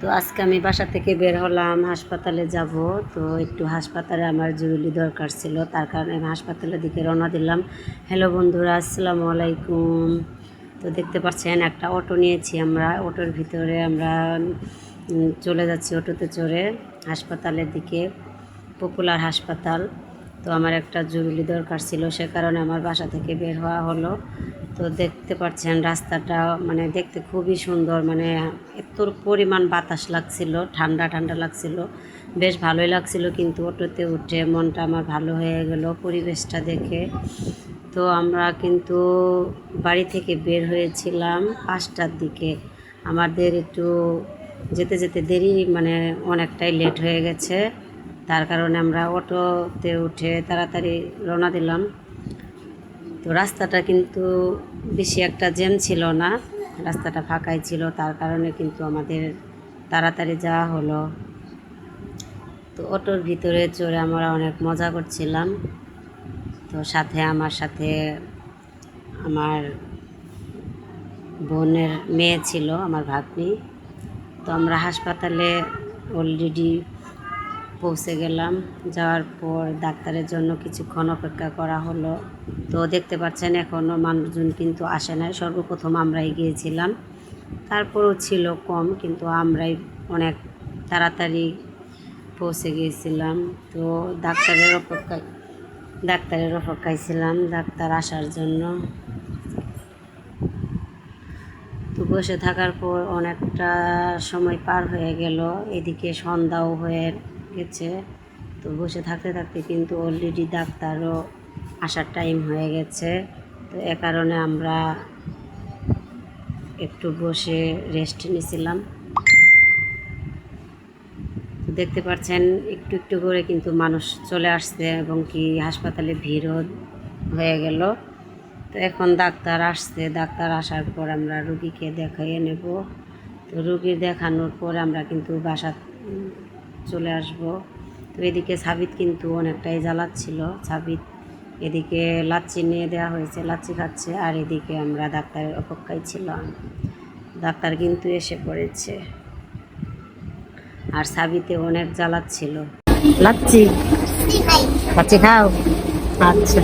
তো আজকে আমি বাসা থেকে বের হলাম, হাসপাতালে যাব। তো একটু হাসপাতালে আমার জরুরি দরকার ছিল, তার কারণে আমি হাসপাতালের দিকে রওনা দিলাম। হ্যালো বন্ধুরা, আসসালামু আলাইকুম। তো দেখতে পাচ্ছেন, একটা অটো নিয়েছি আমরা। অটোর ভিতরে আমরা চলে যাচ্ছি অটোতে চড়ে হাসপাতালের দিকে, পপুলার হাসপাতাল। তো আমার একটা জরুরি দরকার ছিল, সে কারণে আমার বাসা থেকে বের হওয়া হলো। তো দেখতে পাচ্ছেন রাস্তাটা মানে দেখতে খুবই সুন্দর মানে এত পরিমাণ বাতাস লাগছিল, ঠান্ডা ঠান্ডা লাগছিল, বেশ ভালোই লাগছিল কিন্তু অটোতে উঠে মনটা আমার ভালো হয়ে গেল পরিবেশটা দেখে। তো আমরা কিন্তু বাড়ি থেকে বের হয়েছিলাম পাঁচটার দিকে। আমাদের একটু যেতে যেতে দেরি মানে অনেকটাই লেট হয়ে গেছে। তার কারণে আমরা অটোতে উঠে তাড়াতাড়ি রওনা দিলাম। তো রাস্তাটা কিন্তু বেশি একটা জ্যাম ছিল না, রাস্তাটা ফাঁকাই ছিল, তার কারণে কিন্তু আমাদের তাড়াতাড়ি যাওয়া হলো। তো অটোর ভিতরে চড়ে আমরা অনেক মজা করছিলাম। তো সাথে আমার সাথে আমার বোনের মেয়ে ছিল, আমার ভাগ্নি। তো আমরা হাসপাতালে অলরেডি পৌঁছে গেলাম। যাওয়ার পর ডাক্তারের জন্য কিছুক্ষণ অপেক্ষা করা হলো। তো দেখতে পাচ্ছেন এখনও মানুষজন কিন্তু আসে নাই। সর্বপ্রথম আমরাই গিয়েছিলাম। তারপরও ছিল কম, কিন্তু আমরাই অনেক তাড়াতাড়ি পৌঁছে গিয়েছিলাম। তো ডাক্তারের অপেক্ষায় ডাক্তারের অপেক্ষায় ছিলাম ডাক্তার আসার জন্য। তো বসে থাকার পর অনেকটা সময় পার হয়ে গেল। এদিকে সন্ধ্যাও হয়ে গেছে। তো বসে থাকতে থাকতে কিন্তু অলরেডি ডাক্তারও আসার টাইম হয়ে গেছে। তো এ কারণে আমরা একটু বসে রেস্ট নিয়েছিলাম দেখতে পাচ্ছেন, একটু একটু করে কিন্তু মানুষ চলে আসছে এবং কি হাসপাতালে ভিড়ও হয়ে গেল। তো এখন ডাক্তার আসছে। ডাক্তার আসার পর আমরা রুগীকে দেখাইয়ে নেব। তো রুগীর দেখানোর পর আমরা কিন্তু বাসা চলে আসব। তো এদিকে সাবিত কিন্তু অনেকটাই জ্বালাচ্ছিল। সাবিত এদিকে লাচ্ছি নিয়ে দেওয়া হয়েছে, লাচ্ছি খাচ্ছে, আর এদিকে আমরা ডাক্তারের অপেক্ষায় ছিলাম। ডাক্তার কিন্তু এসে পড়েছে। আর সাবিতে অনেক জ্বালাচ্ছিল। লাচ্ছি লাচ্ছি খাও। আচ্ছা।